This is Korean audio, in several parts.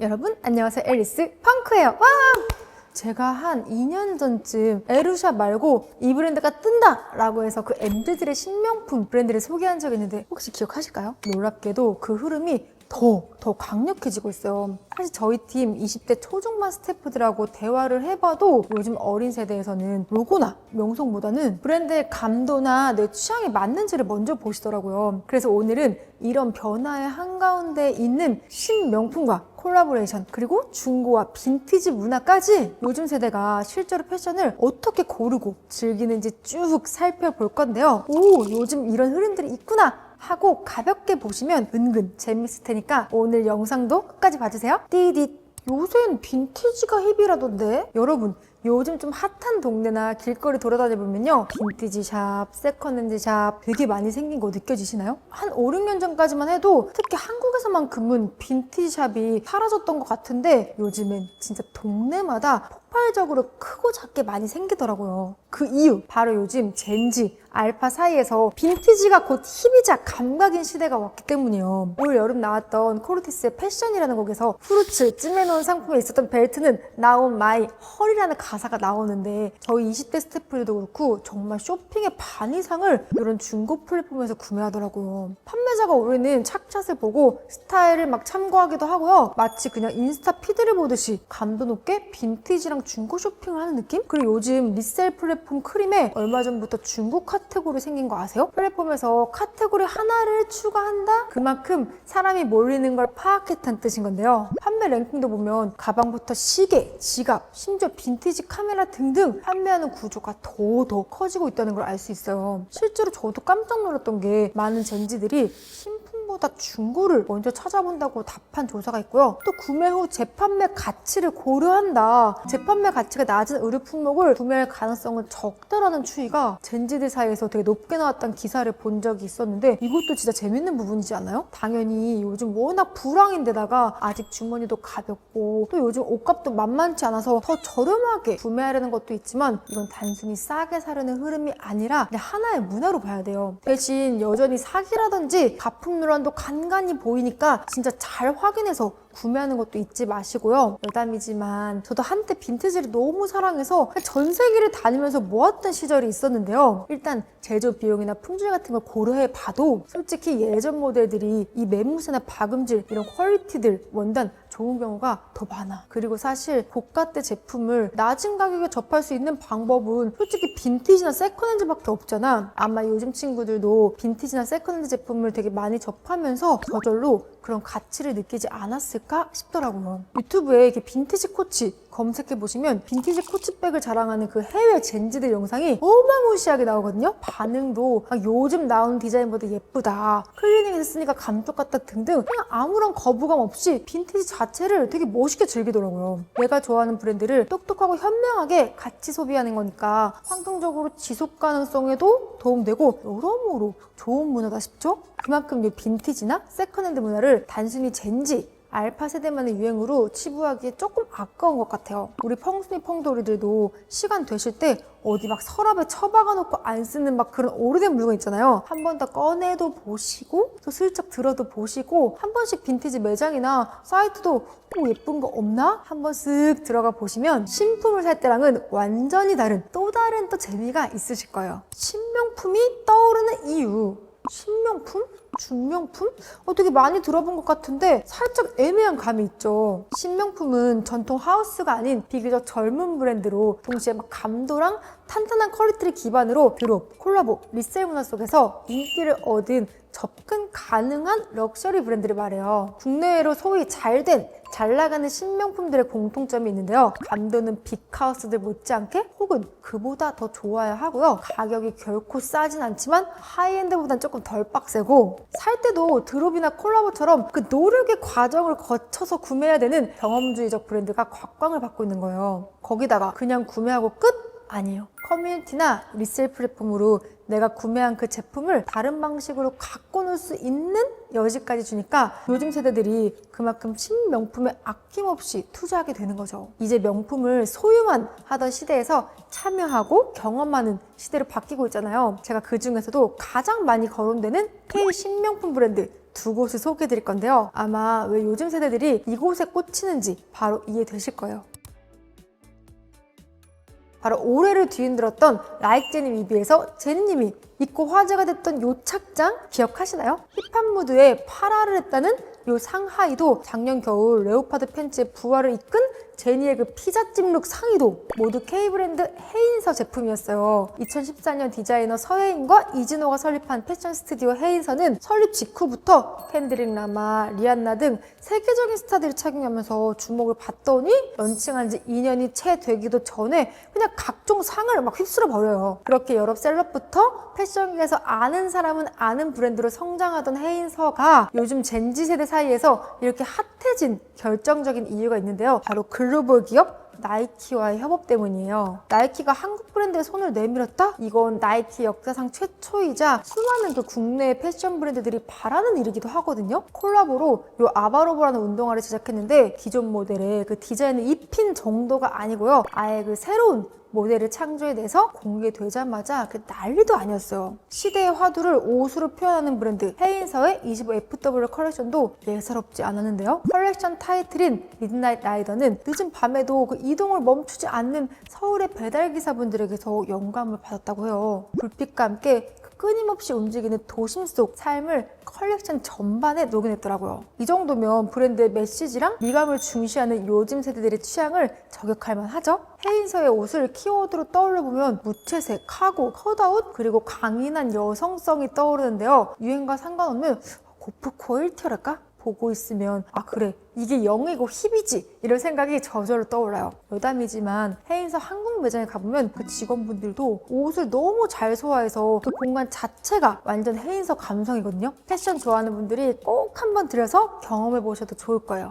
여러분 안녕하세요 앨리스 펑크예요 와! 제가 한 2년 전쯤 에루샤 말고 이 브랜드가 뜬다 라고 해서 그 MZ들의 신명품 브랜드를 소개한 적이 있는데 혹시 기억하실까요? 놀랍게도 그 흐름이 더, 더 강력해지고 있어요. 사실 저희 팀 20대 초중반 스태프들하고 대화를 해봐도 요즘 어린 세대에서는 로고나 명성보다는 브랜드의 감도나 내 취향에 맞는지를 먼저 보시더라고요. 그래서 오늘은 이런 변화의 한가운데 있는 신명품과 콜라보레이션 그리고 중고와 빈티지 문화까지 요즘 세대가 실제로 패션을 어떻게 고르고 즐기는지 쭉 살펴볼 건데요. 오 요즘 이런 흐름들이 있구나 하고 가볍게 보시면 은근 재밌을 테니까 오늘 영상도 끝까지 봐주세요. 띠디 요새는 빈티지가 힙이라던데 여러분 요즘 좀 핫한 동네나 길거리 돌아다녀 보면요 빈티지 샵, 세컨핸드 샵 되게 많이 생긴 거 느껴지시나요? 한 5, 6년 전까지만 해도 특히 한국에서만큼은 빈티지 샵이 사라졌던 것 같은데 요즘엔 진짜 동네마다 폭발적으로 크고 작게 많이 생기더라고요. 그 이유 바로 요즘 젠지, 알파 사이에서 빈티지가 곧 힙이자 감각인 시대가 왔기 때문이에요. 올 여름 나왔던 코르티스의 패션이라는 곡에서 프루츠 찜해놓은 상품에 있었던 벨트는 나온 마이 헐이라는 가사가 나오는데 저희 20대 스태프들도 그렇고 정말 쇼핑의 반 이상을 이런 중고 플랫폼에서 구매하더라고요. 판매자가 올리는 착샷을 보고 스타일을 막 참고하기도 하고요. 마치 그냥 인스타 피드를 보듯이 감도 높게 빈티지랑 중고 쇼핑을 하는 느낌? 그리고 요즘 리셀 플랫폼 크림에 얼마 전부터 중고 카테고리 생긴 거 아세요? 플랫폼에서 카테고리 하나를 추가한다? 그만큼 사람이 몰리는 걸 파악했다는 뜻인 건데요. 판매 랭킹도 보면 가방부터 시계, 지갑, 심지어 빈티지 카메라 등등 판매하는 구조가 더더 커지고 있다는 걸 알 수 있어요. 실제로 저도 깜짝 놀랐던 게 많은 젠지들이 신 품보다 중고를 먼저 찾아본다고 답한 조사가 있고요. 또 구매 후 재판매 가치를 고려한다. 재판매 가치가 낮은 의류 품목을 구매할 가능성은 적다라는 추이가 젠지들 사이에서 되게 높게 나왔다는 기사를 본 적이 있었는데 이것도 진짜 재밌는 부분이지 않나요? 당연히 요즘 워낙 불황인데다가 아직 주머니도 가볍고 또 요즘 옷값도 만만치 않아서 더 저렴하게 구매하려는 것도 있지만 이건 단순히 싸게 사려는 흐름이 아니라 하나의 문화로 봐야 돼요. 대신 여전히 사기라든지 가품 논란도 간간히 보이니까 진짜 잘 확인해서 구매하는 것도 잊지 마시고요. 여담이지만 저도 한때 빈티지를 너무 사랑해서 전 세계를 다니면서 모았던 시절이 있었는데요. 일단 제조 비용이나 품질 같은 걸 고려해 봐도 솔직히 예전 모델들이 이 매무새나 박음질 이런 퀄리티들 원단 좋은 경우가 더 많아. 그리고 사실 고가대 제품을 낮은 가격에 접할 수 있는 방법은 솔직히 빈티지나 세컨핸드밖에 없잖아. 아마 요즘 친구들도 빈티지나 세컨핸드 제품을 되게 많이 접하면서 저절로 그런 가치를 느끼지 않았을까 싶더라고요. 유튜브에 이렇게 빈티지 코치 검색해 보시면 빈티지 코치백을 자랑하는 그 해외 젠지들 영상이 어마무시하게 나오거든요. 반응도 아, 요즘 나오는 디자인보다 예쁘다. 클리닝 했으니까 감쪽 같다 등등 그냥 아무런 거부감 없이 빈티지 자체를 되게 멋있게 즐기더라고요. 내가 좋아하는 브랜드를 똑똑하고 현명하게 같이 소비하는 거니까 환경적으로 지속 가능성에도 도움되고 여러모로 좋은 문화다 싶죠? 그만큼 이 빈티지나 세컨핸드 문화를 단순히 젠지 알파 세대만의 유행으로 치부하기에 조금 아까운 것 같아요. 우리 펑순이 펑돌이들도 시간 되실 때 어디 막 서랍에 처박아 놓고 안 쓰는 막 그런 오래된 물건 있잖아요. 한 번 더 꺼내도 보시고 또 슬쩍 들어도 보시고 한 번씩 빈티지 매장이나 사이트도 뭐 예쁜 거 없나? 한 번 쓱 들어가 보시면 신품을 살 때랑은 완전히 다른 또 다른 또 재미가 있으실 거예요. 신명품이 떠오르는 이유. 신명품? 준명품? 어, 되게 많이 들어본 것 같은데 살짝 애매한 감이 있죠. 신명품은 전통 하우스가 아닌 비교적 젊은 브랜드로 동시에 막 감도랑 탄탄한 퀄리티를 기반으로 드롭, 콜라보, 리셀 문화 속에서 인기를 얻은 접근 가능한 럭셔리 브랜드를 말해요. 국내외로 소위 잘된 잘 나가는 신명품들의 공통점이 있는데요. 감도는 빅하우스들 못지않게 혹은 그보다 더 좋아야 하고요. 가격이 결코 싸진 않지만 하이엔드보단 조금 덜 빡세고 살 때도 드롭이나 콜라보처럼 그 노력의 과정을 거쳐서 구매해야 되는 경험주의적 브랜드가 곽광을 받고 있는 거예요. 거기다가 그냥 구매하고 끝? 아니에요. 커뮤니티나 리셀 플랫폼으로 내가 구매한 그 제품을 다른 방식으로 갖고 놀 수 있는 여지까지 주니까 요즘 세대들이 그만큼 신명품에 아낌없이 투자하게 되는 거죠. 이제 명품을 소유만 하던 시대에서 참여하고 경험하는 시대로 바뀌고 있잖아요. 제가 그 중에서도 가장 많이 거론되는 K 신명품 브랜드 두 곳을 소개해 드릴 건데요. 아마 왜 요즘 세대들이 이곳에 꽂히는지 바로 이해되실 거예요. 바로 올해를 뒤흔들었던 라이크 제니 위비에서 제니님이 입고 화제가 됐던 요 착장 기억하시나요? 힙합 무드에 파라를 했다는 요 상하이도 작년 겨울 레오파드 팬츠의 부활을 이끈 제니의 그 피자집 룩 상의도 모두 K브랜드 헤인서 제품이었어요. 2014년 디자이너 서혜인과 이진호가 설립한 패션 스튜디오 헤인서는 설립 직후부터 캔드릭 라마, 리안나 등 세계적인 스타들이 착용하면서 주목을 받더니 런칭한 지 2년이 채 되기도 전에 그냥 각종 상을 막 휩쓸어 버려요. 그렇게 여러 셀럽부터 패션계에서 아는 사람은 아는 브랜드로 성장하던 헤인서가 요즘 젠지 세대 사이에서 이렇게 핫해진 결정적인 이유가 있는데요. 바로 글 로벌 기업 나이키와의 협업 때문이에요. 나이키가 한국 브랜드에 손을 내밀었다? 이건 나이키 역사상 최초이자 수많은 그 국내 패션 브랜드들이 바라는 일이기도 하거든요. 콜라보로 요 아바로브라는 운동화를 제작했는데 기존 모델의 그 디자인을 입힌 정도가 아니고요. 아예 그 새로운 모델을 창조해내서 공개되자마자 그 난리도 아니었어요. 시대의 화두를 옷으로 표현하는 브랜드 헤인서의 25FW 컬렉션도 예사롭지 않았는데요. 컬렉션 타이틀인 미드나잇 라이더는 늦은 밤에도 그 이동을 멈추지 않는 서울의 배달기사분들에게서 영감을 받았다고 해요. 불빛과 함께 그 끊임없이 움직이는 도심 속 삶을 컬렉션 전반에 녹여냈더라고요. 이 정도면 브랜드의 메시지랑 미감을 중시하는 요즘 세대들의 취향을 저격할 만하죠? 헤인서의 옷을 키워드로 떠올려보면 무채색, 카고, 컷아웃, 그리고 강인한 여성성이 떠오르는데요. 유행과 상관없는 고프코어 1티어랄까? 보고 있으면 아 그래 이게 영이고 힙이지 이런 생각이 저절로 떠올라요. 여담이지만 헤인서 한국 매장에 가보면 그 직원분들도 옷을 너무 잘 소화해서 그 공간 자체가 완전 헤인서 감성이거든요. 패션 좋아하는 분들이 꼭 한번 들여서 경험해 보셔도 좋을 거예요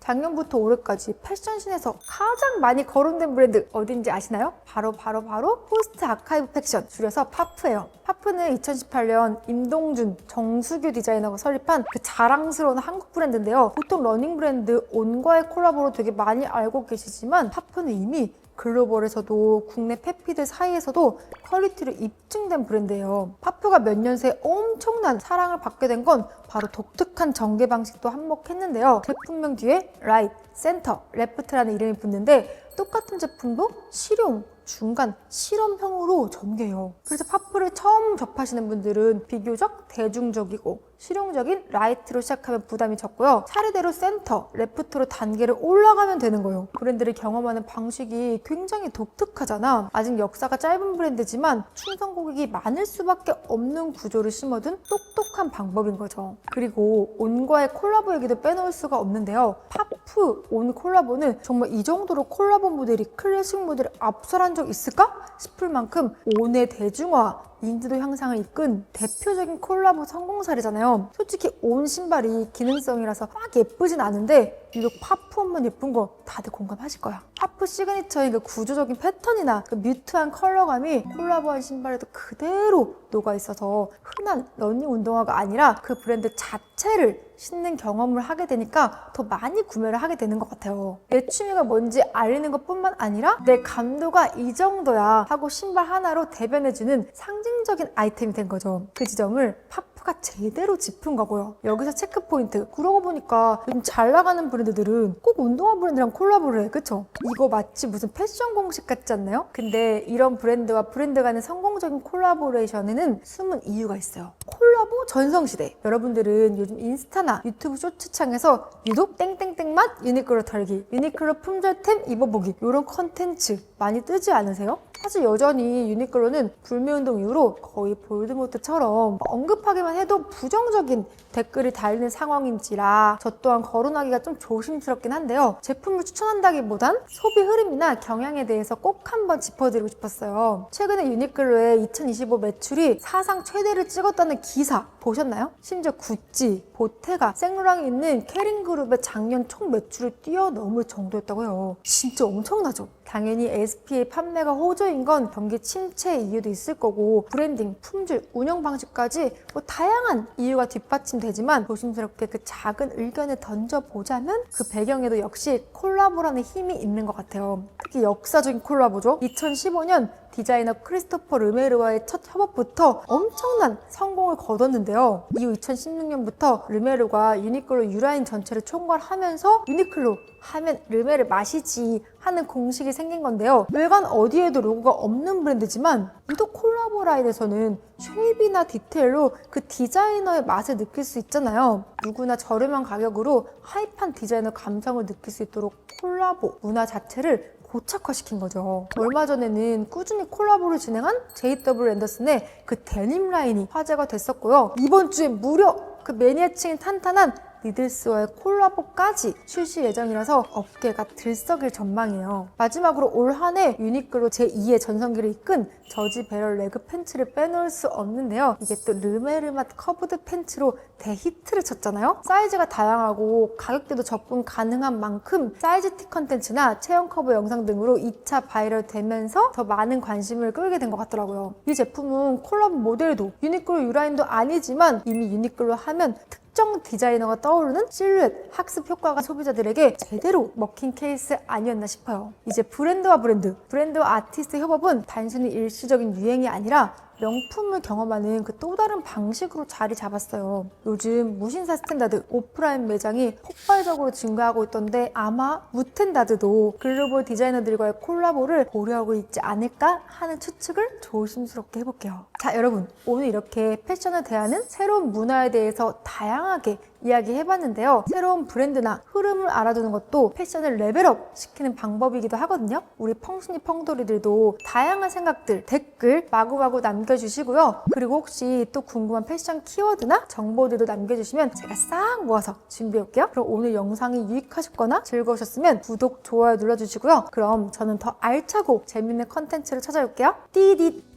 작년부터 올해까지 패션신에서 가장 많이 거론된 브랜드 어딘지 아시나요? 바로 바로 바로 포스트 아카이브 팩션 줄여서 파프예요. 파프는 2018년 임동준, 정수규 디자이너가 설립한 그 자랑스러운 한국 브랜드인데요. 보통 러닝 브랜드 온과의 콜라보로 되게 많이 알고 계시지만 파프는 이미 글로벌에서도 국내 패피들 사이에서도 퀄리티로 입증된 브랜드예요. 파프가 몇 년 새 엄청난 사랑을 받게 된 건 바로 독특한 전개 방식도 한몫했는데요. 제품명 뒤에 라이트, 센터, 레프트라는 이름이 붙는데 똑같은 제품도 실용, 중간, 실험형으로 전개해요. 그래서 파프를 처음 접하시는 분들은 비교적 대중적이고 실용적인 라이트로 시작하면 부담이 적고요. 차례대로 센터, 레프트로 단계를 올라가면 되는 거예요. 브랜드를 경험하는 방식이 굉장히 독특하잖아. 아직 역사가 짧은 브랜드지만 충성 고객이 많을 수밖에 없는 구조를 심어둔 똑똑한 방법인 거죠. 그리고 온과의 콜라보 얘기도 빼놓을 수가 없는데요. 파프 온 콜라보는 정말 이 정도로 콜라보 모델이 클래식 모델을 앞설한 적 있을까 싶을 만큼 온의 대중화 인지도 향상을 이끈 대표적인 콜라보 성공 사례잖아요. 솔직히 온 신발이 기능성이라서 막 예쁘진 않은데 유독 파프원만 예쁜 거 다들 공감하실 거야. 파프 시그니처인 그 구조적인 패턴이나 그 뮤트한 컬러감이 콜라보한 신발에도 그대로 녹아 있어서 흔한 러닝 운동화가 아니라 그 브랜드 자체를 신는 경험을 하게 되니까 더 많이 구매를 하게 되는 것 같아요. 내 취미가 뭔지 알리는 것 뿐만 아니라 내 감도가 이 정도야 하고 신발 하나로 대변해주는 상징적인 아이템이 된 거죠. 그 지점을 파프가 제대로 짚은 거고요. 여기서 체크 포인트. 그러고 보니까 요즘 잘 나가는 브랜드 들은 꼭 운동화 브랜드랑 콜라보를 해. 그쵸? 이거 마치 무슨 패션 공식 같지 않나요? 근데 이런 브랜드와 브랜드 간의 성공적인 콜라보레이션에는 숨은 이유가 있어요. 콜라보 전성시대. 여러분들은 요즘 인스타나 유튜브 쇼츠 창에서 유독 땡땡땡 맛 유니클로 털기, 유니클로 품절템 입어보기 이런 컨텐츠 많이 뜨지 않으세요? 사실 여전히 유니클로는 불매운동 이후로 거의 볼드모트처럼 언급하기만 해도 부정적인 댓글이 달리는 상황인지라 저 또한 거론하기가 좀 조심스럽긴 한데요. 제품을 추천한다기보단 소비 흐름이나 경향에 대해서 꼭 한번 짚어드리고 싶었어요. 최근에 유니클로의 2025 매출이 사상 최대를 찍었다는 기사 보셨나요? 심지어 구찌, 보테가, 생로랑이 있는 캐링그룹의 작년 총 매출을 뛰어넘을 정도였다고 해요. 진짜 엄청나죠? 당연히 SP의 판매가 호조인 건 경기 침체 이유도 있을 거고 브랜딩, 품질, 운영 방식까지 뭐 다양한 이유가 뒷받침 되지만 조심스럽게 그 작은 의견을 던져보자면 그 배경에도 역시 콜라보라는 힘이 있는 것 같아요. 특히 역사적인 콜라보죠. 2015년 디자이너 크리스토퍼 르메르와의 첫 협업부터 엄청난 성공을 거뒀는데요. 이후 2016년부터 르메르가 유니클로 유라인 전체를 총괄하면서 유니클로 하면 르메르 맛이지 하는 공식이 생긴 건데요. 외관 어디에도 로고가 없는 브랜드지만 유독 콜라보 라인에서는 쉐입이나 디테일로 그 디자이너의 맛을 느낄 수 있잖아요. 누구나 저렴한 가격으로 하이판 디자이너 감성을 느낄 수 있도록 콜라보 문화 자체를 고착화시킨 거죠. 얼마 전에는 꾸준히 콜라보를 진행한 JW 앤더슨의 그 데님 라인이 화제가 됐었고요. 이번 주에 무려 그 매니아층이 탄탄한 니들스와의 콜라보까지 출시 예정이라서 업계가 들썩일 전망이에요. 마지막으로 올 한 해 유니클로 제2의 전성기를 이끈 저지 배럴 레그 팬츠를 빼놓을 수 없는데요. 이게 또 르메르맛 커브드 팬츠로 대히트를 쳤잖아요. 사이즈가 다양하고 가격대도 접근 가능한 만큼 사이즈 티 컨텐츠나 체형 커버 영상 등으로 2차 바이럴 되면서 더 많은 관심을 끌게 된 것 같더라고요. 이 제품은 콜라보 모델도 유니클로 유라인도 아니지만 이미 유니클로 하면 특 정 디자이너가 떠오르는 실루엣 학습 효과가 소비자들에게 제대로 먹힌 케이스 아니었나 싶어요. 이제 브랜드와 브랜드, 브랜드와 아티스트 협업은 단순히 일시적인 유행이 아니라 명품을 경험하는 그 또 다른 방식으로 자리 잡았어요. 요즘 무신사 스탠다드 오프라인 매장이 폭발적으로 증가하고 있던데 아마 무텐다드도 글로벌 디자이너들과의 콜라보를 고려하고 있지 않을까 하는 추측을 조심스럽게 해볼게요. 자, 여러분. 오늘 이렇게 패션을 대하는 새로운 문화에 대해서 다양하게 이야기해봤는데요. 새로운 브랜드나 흐름을 알아두는 것도 패션을 레벨업 시키는 방법이기도 하거든요. 우리 펑순이 펑돌이들도 다양한 생각들 댓글 마구마구 남겨주시고요. 그리고 혹시 또 궁금한 패션 키워드나 정보들도 남겨주시면 제가 싹 모아서 준비해올게요. 그럼 오늘 영상이 유익하셨거나 즐거우셨으면 구독, 좋아요 눌러주시고요. 그럼 저는 더 알차고 재밌는 컨텐츠로 찾아올게요. 띠디